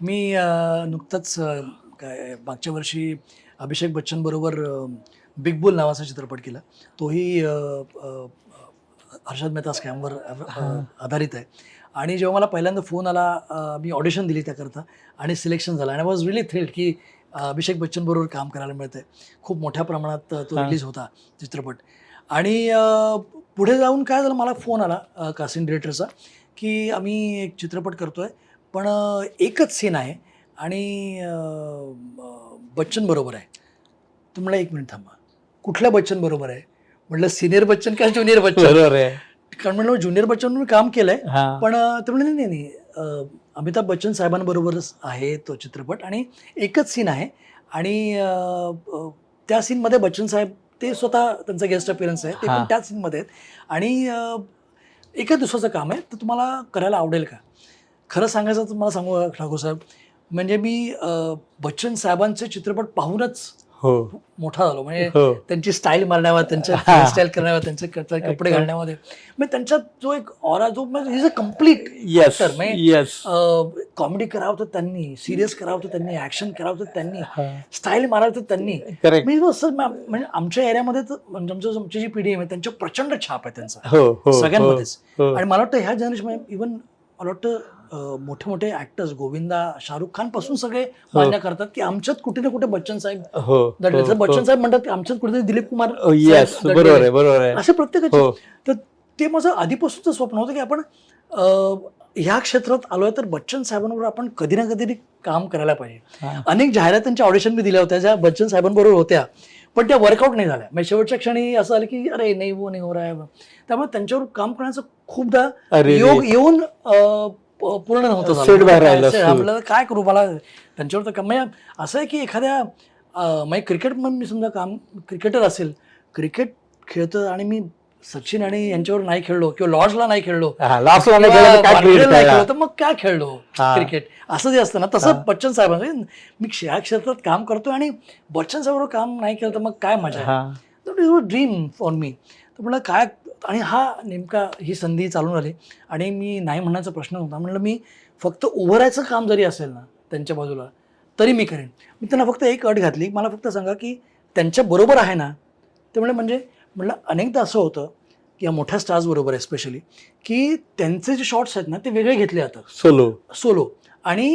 मी नुकतंच काय मागच्या वर्षी अभिषेक बच्चन बरोबर बिग बुल नावाचा चित्रपट केला. तोही हर्षद मेहता स्कॅमवर आधारित आहे. आणि जेव्हा मला पहिल्यांदा फोन आला मी ऑडिशन दिली त्याकरता आणि सिलेक्शन झालं. आणि वॉज रिली थ्रिल्ड की अभिषेक बच्चन बरोबर काम करायला मिळतंय. खूप मोठ्या प्रमाणात तो. रिलीज होता चित्रपट. आणि पुढे जाऊन काय झालं मला फोन आला कास्टिंग डिरेक्टरचा की आम्ही एक चित्रपट करतोय. पण एकच सीन आहे आणि बच्चन बरोबर आहे. तर म्हणलं एक मिनिट थांबा. कुठल्या बच्चन बरोबर आहे? म्हटलं सिनियर बच्चन का ज्युनियर बच्चन? बरोबर आहे. कारण म्हणलं ज्युनियर बच्चन मी काम केलंय पण ते म्हणले नाही नाही अमिताभ बच्चन साहेबांबरोबरच आहे तो चित्रपट. आणि एकच सीन आहे आणि त्या सीनमध्ये बच्चन साहेब ते स्वतः त्यांचा गेस्ट अपिअरन्स आहे ते पण. त्याच सीनमध्ये आहेत. आणि अ, एकाच दिवसाचं काम आहे तर तुम्हाला करायला आवडेल का? खरं सांगायचं तर मला सांगू ठाकूर साहेब? म्हणजे मी बच्चन साहेबांचे चित्रपट पाहूनच हो. मोठा झालो. म्हणजे हो. त्यांची स्टाईल मारण्यावर त्यांच्या. हेअरस्टाईल करण्यावर त्यांचे कपडे घालण्यामध्ये. म्हणजे त्यांच्यात जो एक ऑरा जो म्हणजे इज अ कंप्लीट म्हणजे- कॉमेडी करावं तर त्यांनी सिरियस करावं तर त्यांनी ऍक्शन करावं तर त्यांनी स्टाईल मारावं तर त्यांनी. मी असं म्हणजे आमच्या एरियामध्ये म्हणजे आमचं जी पिढी आहे त्यांच्या प्रचंड छाप आहे त्यांचा. हो हो सगळ्यांमध्येच. आणि मला वाटतं ह्या जनरेशन इव्हन मला वाटतं मोठे मोठे ऍक्टर्स गोविंदा शाहरुख खानपासून सगळे मान्य करतात की आमच्यात कुठे ना कुठे बच्चन साहेब हो दडले जर बच्चन साहेब म्हणतात की आमच्यात कुठेतरी दिलीप कुमार बरोबर आहे बरोबर आहे. असे प्रत्येकाचे. हो. तर ते माझं आधीपासूनचं स्वप्न होतं की आपण ह्या क्षेत्रात आलोय तर बच्चन साहेबांबरोबर आपण कधी ना कधी काम करायला पाहिजे. हा. अनेक जाहिरातींच्या ऑडिशन मी दिल्या होत्या ज्या बच्चन साहेबांबरोबर होत्या. पण त्या वर्कआउट नाही झाल्या. म्हणजे शेवटच्या क्षणी असं आलं की अरे नाही वो नाही हो रहा है. त्यामुळे त्यांच्यावर काम करण्याचं खूपदा योग येऊन पूर्ण नव्हतं. Set बाहेर राहिलं काय- करू मला त्यांच्यावर तर काम म्हणजे असं आहे की एखाद्या अं, म्हणजे क्रिकेट मी समजा काम क्रिकेटर असेल क्रिकेट खेळतं आणि मी सचिन आणि यांच्यावर नाही खेळलो किंवा लॉर्ड्सला नाही खेळलो नाही खेळला तर मग काय खेळलो. क्रिकेट? असं जे असतं ना तसं. बच्चन साहेबांचं मी या क्षेत्रात काम करतो आणि बच्चन साहेबांवर काम नाही केलं तर मग काय मजा ड्रीम फॉर मी तर म्हणलं काय आणि हा नेमका ही संधी चालून आली आणि मी नाही म्हणण्याचा प्रश्न नव्हता. म्हणलं मी फक्त उभं राहायचं काम जरी असेल ना त्यांच्या बाजूला तरी मी करेन. मी त्यांना फक्त एक अट घातली. मला फक्त सांगा की त्यांच्या बरोबर आहे ना? ते म्हणलं म्हणजे? म्हणलं अनेकदा असं होतं की या मोठ्या स्टार्स बरोबर आहे स्पेशली की त्यांचे जे शॉर्ट्स आहेत ना ते वेगळे घेतले जातात. सोलो सोलो आणि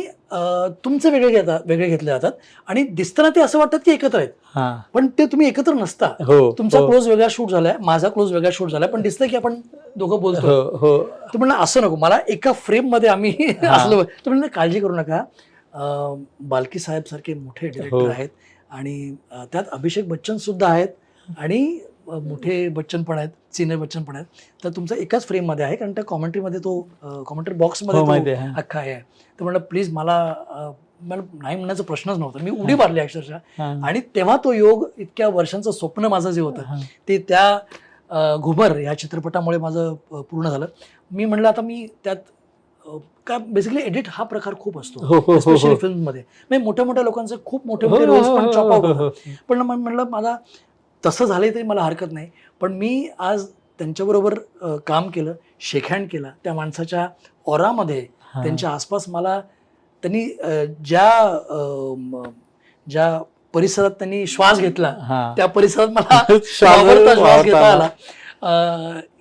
तुमचे वेगळे घेतात वेगळे घेतले जातात. आणि दिसताना ते असं वाटतात की एकत्र आहेत. हा. पण ते तुम्ही एकत्र नसता. हो तुमचा हो, क्लोज वेगळा शूट झालाय माझा क्लोज वेगळा शूट झालाय पण दिसतंय की आपण दोघं बोलतो. हो हो. तर म्हणलं असं नको. मला एका फ्रेममध्ये आम्ही हा. असलो. तर म्हणलं काळजी करू नका. बालकी साहेब सारखे मोठे हो. डिरेक्टर आहेत. आणि त्यात अभिषेक बच्चन सुद्धा आहेत. आणि मोठे बच्चन पण आहेत सिनियर बच्चन पण आहेत तर तुमचं एकाच फ्रेममध्ये आहे कारण त्या कॉमेंट्रीमध्ये तो कॉमेंट्री बॉक्समध्ये हो. अख्खा आहे तर म्हणलं प्लीज मला मला नाही म्हणण्याचा प्रश्नच नव्हता मी उडी मारली अक्षरशः. आणि तेव्हा तो योग इतक्या वर्षांचं स्वप्न माझं जे होतं. ते त्या अ, घुमर या चित्रपटामुळे माझं पूर्ण झालं मी म्हणलं आता मी त्यात का बेसिकली एडिट हा प्रकार खूप असतो हो, हो, स्पेशली हो. फिल्ममध्ये म्हणजे मोठ्या मोठ्या लोकांचे खूप मोठे मोठे रोल्स पण चॉप आउट होतात. पण मग म्हणलं मला तसं झालंय तरी मला हरकत नाही पण मी आज त्यांच्याबरोबर काम केलं शेकहँड केला त्या माणसाच्या ओरामध्ये. त्यांच्या आसपास मला त्यांनी ज्या ज्या परिसरात त्यांनी श्वास घेतला. त्या परिसरात मला श्वास- घेता आला.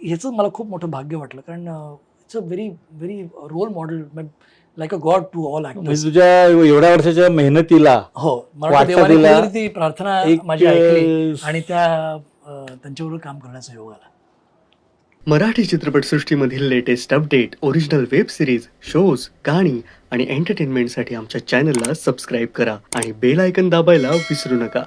ह्याचं मला खूप मोठं भाग्य वाटलं कारण it's a very very role model like a god to all म्हणजे ऍक्टर्स तुझ्या एवढ्या वर्षाच्या मेहनतीला हो मला देवाने ती प्रार्थना माझी ऐकली आणि त्या त्यांच्याबरोबर काम करण्याचा योग आला. Marathi चित्रपटसृष्टीमधील latest update original web series shows गाणी आणि एंटरटेनमेंटसाठी आमच्या चॅनलला सबस्क्राईब करा आणि बेल आयकन दाबायला विसरू नका.